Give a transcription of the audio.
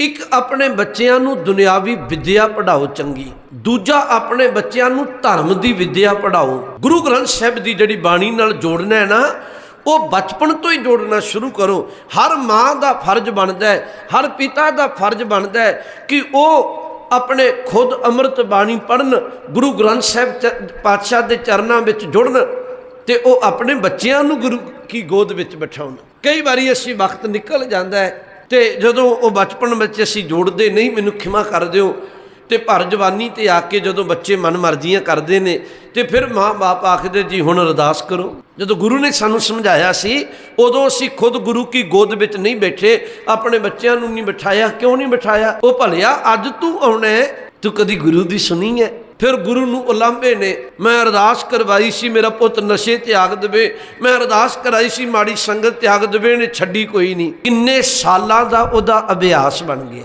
ਇੱਕ ਆਪਣੇ ਬੱਚਿਆਂ ਨੂੰ ਦੁਨਿਆਵੀ ਵਿੱਦਿਆ ਪੜ੍ਹਾਓ ਚੰਗੀ, ਦੂਜਾ ਆਪਣੇ ਬੱਚਿਆਂ ਨੂੰ ਧਰਮ ਦੀ ਵਿੱਦਿਆ ਪੜ੍ਹਾਓ। ਗੁਰੂ ਗ੍ਰੰਥ ਸਾਹਿਬ ਦੀ ਜਿਹੜੀ ਬਾਣੀ ਨਾਲ ਜੋੜਨਾ ਹੈ ਨਾ, ਉਹ ਬਚਪਨ ਤੋਂ ਹੀ ਜੋੜਨਾ ਸ਼ੁਰੂ ਕਰੋ। ਹਰ ਮਾਂ ਦਾ ਫਰਜ਼ ਬਣਦਾ ਹੈ, ਹਰ ਪਿਤਾ ਦਾ ਫਰਜ਼ ਬਣਦਾ ਹੈ ਕਿ ਉਹ ਆਪਣੇ ਖੁਦ ਅੰਮ੍ਰਿਤ ਬਾਣੀ ਪੜਨ ਗੁਰੂ ਗ੍ਰੰਥ ਸਾਹਿਬ ਚ- ਪਾਤਸ਼ਾਹ ਦੇ ਚਰਨਾਂ ਵਿੱਚ ਜੁੜਨ ਤੇ ਉਹ ਆਪਣੇ ਬੱਚਿਆਂ ਨੂੰ ਗੁਰੂ ਕੀ ਗੋਦ ਵਿੱਚ ਬਿਠਾਉਣ। ਕਈ ਵਾਰੀ ਅਸੀਂ ਵਕਤ ਨਿਕਲ ਜਾਂਦਾ ਹੈ ਤੇ ਜਦੋਂ ਉਹ ਬਚਪਨ ਵਿੱਚ ਅਸੀਂ ਜੋੜਦੇ ਨਹੀਂ ਮੈਨੂੰ ਖਿਮਾ ਕਰ ਦਿਓ। ਤੇ ਭਰ ਜਵਾਨੀ ਤੇ ਆ ਕੇ ਜਦੋਂ ਬੱਚੇ ਮਨ ਮਰਜ਼ੀਆਂ ਕਰਦੇ ਨੇ ਤੇ ਫਿਰ ਮਾਂ-ਬਾਪ ਆਖਦੇ ਜੀ ਹੁਣ ਅਰਦਾਸ ਕਰੋ। ਜਦੋਂ ਗੁਰੂ ਨੇ ਸਾਨੂੰ ਸਮਝਾਇਆ ਸੀ ਉਦੋਂ ਅਸੀਂ ਖੁਦ ਗੁਰੂ ਕੀ ਗੋਦ ਵਿੱਚ ਨਹੀਂ ਬੈਠੇ ਆਪਣੇ ਬੱਚਿਆਂ ਨੂੰ ਨਹੀਂ ਬਿਠਾਇਆ। ਕਿਉਂ ਨਹੀਂ ਬਿਠਾਇਆ? ਉਹ ਭਲਿਆ ਅੱਜ ਤੂੰ ਆਉਣਾ ਹੈ, ਤੂੰ ਕਦੀ ਗੁਰੂ ਦੀ ਸੁਣੀ ਹੈ? ਫਿਰ ਗੁਰੂ ਨੂੰ ਉਲਾਂਭੇ ਨੇ, ਮੈਂ ਅਰਦਾਸ ਕਰਵਾਈ ਸੀ, ਮੇਰਾ ਪੁੱਤ ਨਸ਼ੇ ਤਿਆਗ ਦੇਵੇ। ਮੈਂ ਅਰਦਾਸ ਕਰਾਈ ਸੀ, ਮਾੜੀ ਸੰਗਤ ਤਿਆਗ ਦੇਵੇ ਨੇ ਛੱਡੀ ਕੋਈ ਨਹੀਂ। ਕਿੰਨੇ ਸਾਲਾਂ ਦਾ ਉਹਦਾ ਅਭਿਆਸ ਬਣ ਗਿਆ।